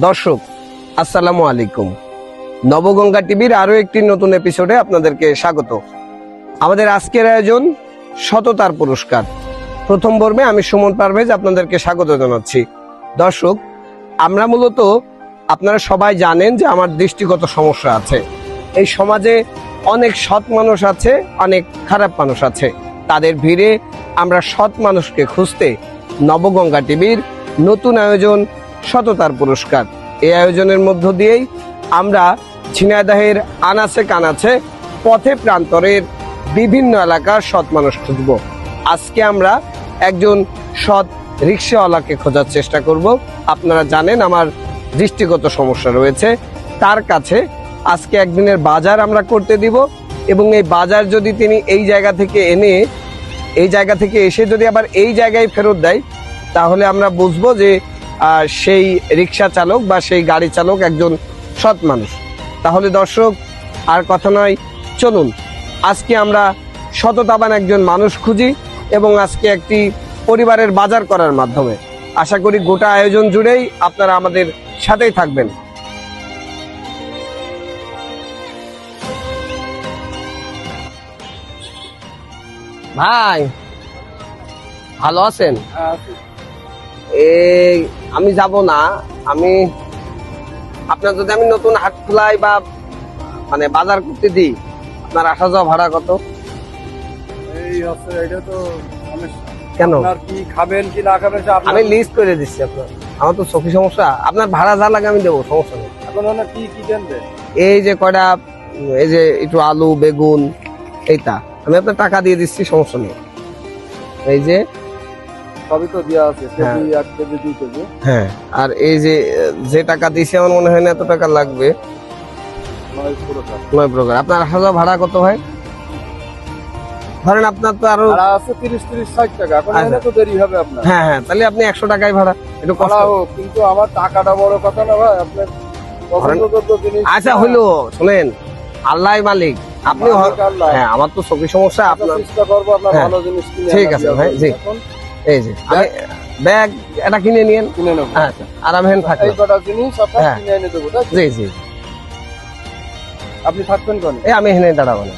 দর্শক, আসসালামু আলাইকুম। নবগঙ্গা টিভির আরও একটি নতুন এপিসোডে আপনাদেরকে স্বাগত। আমাদের আজকের আয়োজন সততার পুরস্কার। প্রথম পর্বে আমি সুমন পারভেজ আপনাদেরকে স্বাগত জানাচ্ছি। দর্শক, আমরা মূলত, আপনারা সবাই জানেন যে আমার দৃষ্টিগত সমস্যা আছে। এই সমাজে অনেক সৎ মানুষ আছে, অনেক খারাপ মানুষ আছে। তাদের ভিড়ে আমরা সৎ মানুষকে খুঁজতে নবগঙ্গা টিভির নতুন আয়োজন সততার পুরস্কার। এই আয়োজনের মধ্য দিয়েই আমরা ঝিনাইদাহের আনাচে কানাচে পথে প্রান্তরের বিভিন্ন এলাকার সৎ মানুষ খুঁজব। আজকে আমরা একজন সৎ রিক্সাওয়ালাকে খোঁজার চেষ্টা করব। আপনারা জানেন আমার দৃষ্টিগত সমস্যা রয়েছে। তার কাছে আজকে একদিনের বাজার আমরা করতে দিব এবং এই বাজার যদি তিনি এই জায়গা থেকে এনে, এই জায়গা থেকে এসে যদি আবার এই জায়গায় ফেরত দেয়, তাহলে আমরা বুঝব যে সেই রিক্সা চালক বা সেই গাড়ি চালক একজন সৎ মানুষ। তাহলে দর্শক আর কথা নয় চলুন। আজকে আমরা সততাবান একজন মানুষ খুঁজি এবং আজকে একটি পরিবারের বাজার করার মাধ্যমে। আশা করি গোটা আয়োজন জুড়েই আপনারা আমাদের সাথেই থাকবেন। ভাই ভালো আছেন? এই আমি যাব না আমি আপনার যদি আমি নতুন হাট খোলাই বা মানে বাজার করতে দিই আপনার আসা যাওয়া ভাড়া কত? এই হচ্ছে এটা তো কেন? কি খাবেন কি না খাবেন আমি লিস্ট করে দিচ্ছি আপনার। আমার তো চোখে সমস্যা। আপনার ভাড়া যা লাগে আমি দেবো সমস্যা নেই। এখন কি কি জানবে এই যে কয়টা এই যে একটু আলু বেগুন এইটা। আমি আপনার টাকা দিয়ে দিচ্ছি সমস্যা নেই। এই যে সবই তো দেওয়া আছে হ্যাঁ। কেজি এক কেজি দুই কেজি হ্যাঁ আর এই যে যে টাকা দিছি আমার মনে হয় না এত টাকা লাগবে নয় পুরো টাকা। নয় প্রকার আপনার আসা ভাড়া কত হয় ধরেন আপনার তো আরও আছে তিরিশ তিরিশ ষাট টাকা এখন আচ্ছা। তো দেরি হবে আপনার হ্যাঁ হ্যাঁ তাহলে আপনি একশো টাকায় ভাড়া একটু ভাড়া হোক কিন্তু আমার টাকাটা বড় কথা না ভাই আপনার আচ্ছা হইল শোনেন আল্লাহ মালিক আপনি। হ্যাঁ আমার তো চোখের সমস্যা আপনার চেষ্টা করব আপনার হ্যাঁ। ভালো জিনিস ঠিক আছে ভাই, জি। এই যে ব্যাগ এটা কিনে নিয়েন। কিনে নেব। আচ্ছা আর আমি এখানে এই কটা জিনিস আপনার হ্যাঁ। কিনে এনে দেবো জি জি। আপনি থাকবেন কেন? এই আমি এখানে দাঁড়াবো না।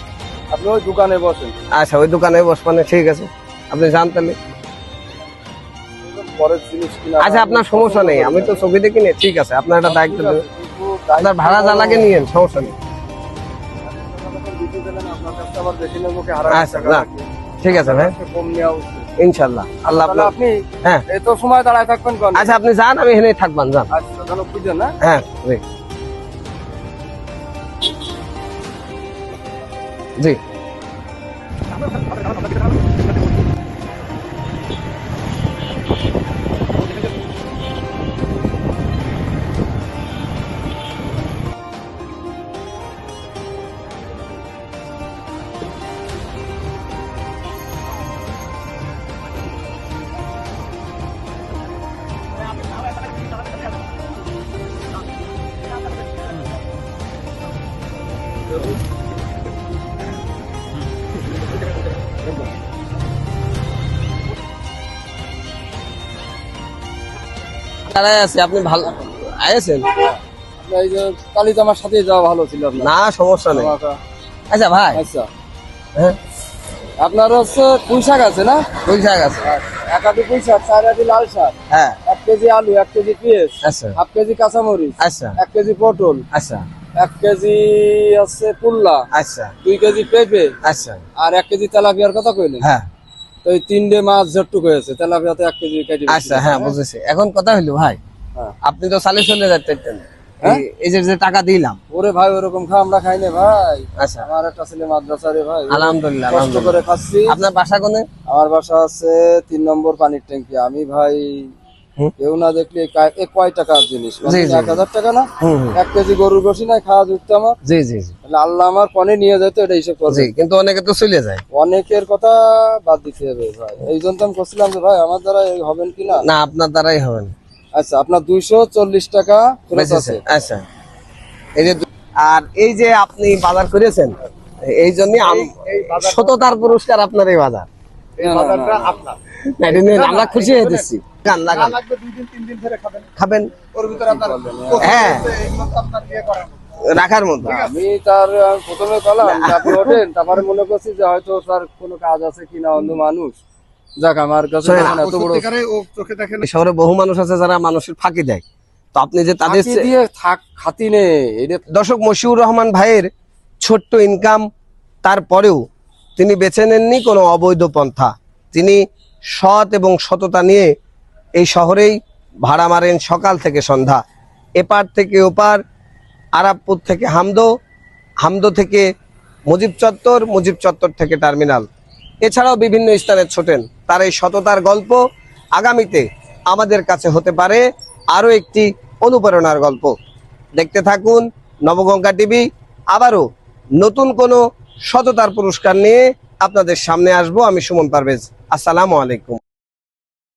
আপনি ওই দোকানে বসেন। আচ্ছা ওই দোকানে বসবানে ঠিক আছে। আপনি যান তাহলে। কিনা আচ্ছা আপনার সমস্যা নেই আমি তো ছবি দেখি নি ঠিক আছে আপনার একটা দায়িত্ব ঠিক দেবো আপনার ভাড়া যা লাগে নিয়েন সমস্যা নেই। আচ্ছা। ঠিক আছে ভাই। কম নেওয়া। ইনশাল্লাহ আল্লাহ আপনি হ্যাঁ। এত সময় দাঁড়ায় থাকবেন আচ্ছা আপনি যান আমি এখানে থাকবেন যান। আচ্ছা তাহলে হ্যাঁ? জি। দাঁড়ায় আছে আপনি ভালো আছেন আপনার এই আমার সাথে যাওয়া ভালো ছিল না সমস্যা নেই। আচ্ছা। ভাই। আচ্ছা। হ্যাঁ? আপনার হচ্ছে পুঁই শাক আছে না? শাক আছে। এক আধি পুঁই শাক চার লাল শাক। হ্যাঁ। এক কেজি আলু এক কেজি পেঁয়াজ আচ্ছা। হাফ কেজি কাঁচামরিচ আচ্ছা। এক কেজি পটল। আচ্ছা। এক কেজি হচ্ছে পুল্লা আচ্ছা। দুই কেজি পেঁপে আচ্ছা। আর এক কেজি তেলাপিয়ার কথা কইলেন? হ্যাঁ। তো এই তিনটে মাছ ঝট্টুক হয়েছে তেলাপিয়াতে এক কেজি কেটে আচ্ছা হ্যাঁ বুঝেছি। এখন কথা হইল ভাই হ্যাঁ। আপনি তো চালিয়ে চলে যাচ্ছেন হ্যাঁ? এই যে যে টাকা দিলাম। ওরে ভাই ওরকম খা আমরা খাই না ভাই। আচ্ছা। আমার একটা ছেলে মাদ্রাসা রে ভাই। আলহামদুলিল্লাহ কষ্ট করে খাচ্ছি। আপনার বাসা কোনে? আমার বাসা আছে তিন নম্বর পানির ট্যাঙ্কি। আমি ভাই। কেউ না দেখলে কয় টাকার জিনিস? জি। এক হাজার টাকা না। এক কেজি গরুর গোশি নাই খাওয়া যুক্ত আমার জি জি তাহলে আল্লাহ আমার পনে নিয়ে যেত এটা হিসেব করবে কিন্তু অনেকে তো চলে যায়। অনেকের কথা বাদ দিতে হবে ভাই। এই জন্য আমি করছিলাম যে ভাই আমার দ্বারা এই হবেন কি না? না আপনার দ্বারাই হবে না আচ্ছা আপনার দুইশো চল্লিশ টাকা আছে। আচ্ছা। এই যে আর এই যে আপনি বাজার করেছেন এই জন্য সততার পুরস্কার আপনার এই বাজার। আমরা খুশি হয়ে দিচ্ছি গান লাগান খাবেন। খাবেন। ওর ভিতরে আপনার হ্যাঁ। আপনার ইয়ে। রাখার মতো। আমি তার প্রথমে পেলাম তারপরে ওঠেন তারপরে মনে করছি যে হয়তো তার কোনো কাজ আছে কিনা অন্য মানুষ। যাক আমার কাছে এত বড় শহরে বহু মানুষ আছে যারা মানুষের ফাঁকি দেয়। তো আপনি যে তাদের দিয়ে থাক খাতি নে দর্শক মশিউর রহমান ভাইয়ের ছোট্ট ইনকাম তারপরেও তিনি বেছে নেননি কোনো অবৈধ পন্থা। তিনি সৎ এবং সততা নিয়ে এই শহরেই ভাড়া মারেন সকাল থেকে সন্ধ্যা। এপার থেকে ওপার, আরাবপুর থেকে হামদো হামদো থেকে মুজিব চত্বর মুজিব চত্বর থেকে টার্মিনাল। এছাড়াও বিভিন্ন স্থানে ছোটেন। তার এই সততার গল্প আগামীতে আমাদের কাছে হতে পারে আরও একটি অনুপ্রেরণার গল্প। দেখতে থাকুন নবগঙ্গা টিভি। আবারও নতুন কোনো সততার পুরস্কার নিয়ে আপনাদের সামনে আসব। আমি সুমন পারভেজ। আসসালামু আলাইকুম।